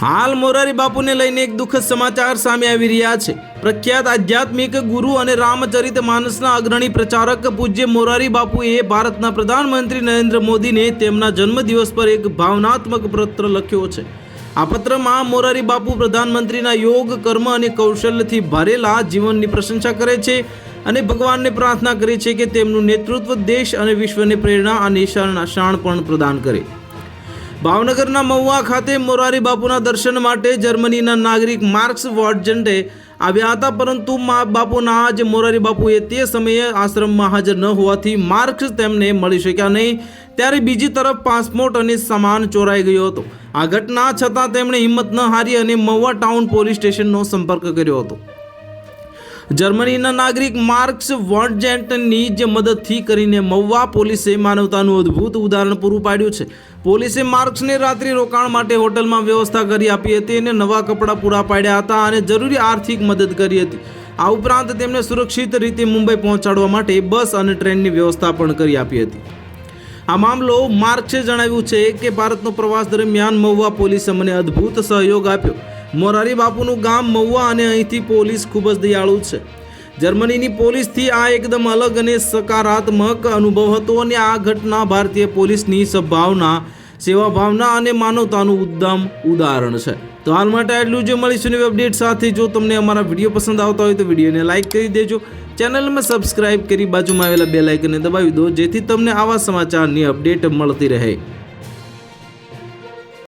હાલ મોરારી બાપુને લઈને એક દુઃખદ સમાચાર સામે આવી રહ્યા છે. પ્રખ્યાત આધ્યાત્મિક ગુરુ અને રામચરિત માનસના અગ્રણી પ્રચારક પૂજ્ય મોરારી બાપુએ ભારતના પ્રધાનમંત્રી નરેન્દ્ર મોદીને તેમના જન્મદિવસ પર એક ભાવનાત્મક પત્ર લખ્યો છે. આ પત્રમાં મોરારી બાપુ પ્રધાનમંત્રીના યોગ, કર્મ અને કૌશલ્યથી ભરેલા જીવનની પ્રશંસા કરે છે અને ભગવાનને પ્રાર્થના કરે છે કે તેમનું નેતૃત્વ દેશ અને વિશ્વને પ્રેરણા અને શાણ પણ પ્રદાન કરે. ભાવનગરના મહુવા ખાતે મોરારી બાપુના દર્શન માટે જર્મનીના નાગરિક માર્ક્સ વોર્જન્ટે આવ્યા હતા, પરંતુ મા બાપુના જ મોરારી બાપુએ તે સમયે આશ્રમમાં હાજર ન હોવાથી માર્ક્સ તેમને મળી શક્યા નહીં. ત્યારે બીજી તરફ પાસપોર્ટ અને સામાન ચોરાઈ ગયો હતો. આ ઘટના છતાં તેમણે હિંમત ન હારી અને મહુવા ટાઉન પોલીસ સ્ટેશનનો સંપર્ક કર્યો હતો. જર્મનીના નાગરિક માર્ક્સ વોન્ટજેન્ટની જે મદદથી કરીને મહુવા પોલીસે માનવતાનું અદ્ભુત ઉદાહરણ પૂરું પાડ્યું છે. પોલીસે માર્ક્સને રાત્રિ રોકાણ માટે હોટલમાં વ્યવસ્થા કરી આપી હતી અને નવા કપડાં પૂરા પાડ્યા હતા અને જરૂરી આર્થિક મદદ કરી હતી. આ ઉપરાંત તેમને સુરક્ષિત રીતે મુંબઈ પહોંચાડવા માટે બસ અને ટ્રેનની વ્યવસ્થા પણ કરી આપી હતી. આ મામલો માર્ક્સે જણાવ્યું છે કે ભારતનો પ્રવાસ દરમિયાન મહુવા પોલીસે મને અદ્ભુત સહયોગ આપ્યો. મોરારી બાપુનું ગામ મહુવા અને અહીંથી પોલીસ ખૂબ જ દયાળુ છે. જર્મનીની પોલીસથી આ એકદમ અલગ અને સકારાત્મક અનુભવ હતો અને આ ઘટના ભારતીય પોલીસની સદભાવના સેવા ભાવના અને માનવતાનું ઉદ્દમ ઉદાહરણ છે. તો હાલ માટે આટલું જ. મળીશું નવી અપડેટ સાથે. જો તમને અમારા વીડિયો પસંદ આવતા હોય તો વિડીયોને લાઇક કરી દેજો. ચેનલમાં સબસ્ક્રાઇબ કરી બાજુમાં આવેલા બે લાઇકને દબાવી દો, જેથી તમને આવા સમાચારની અપડેટ મળતી રહે.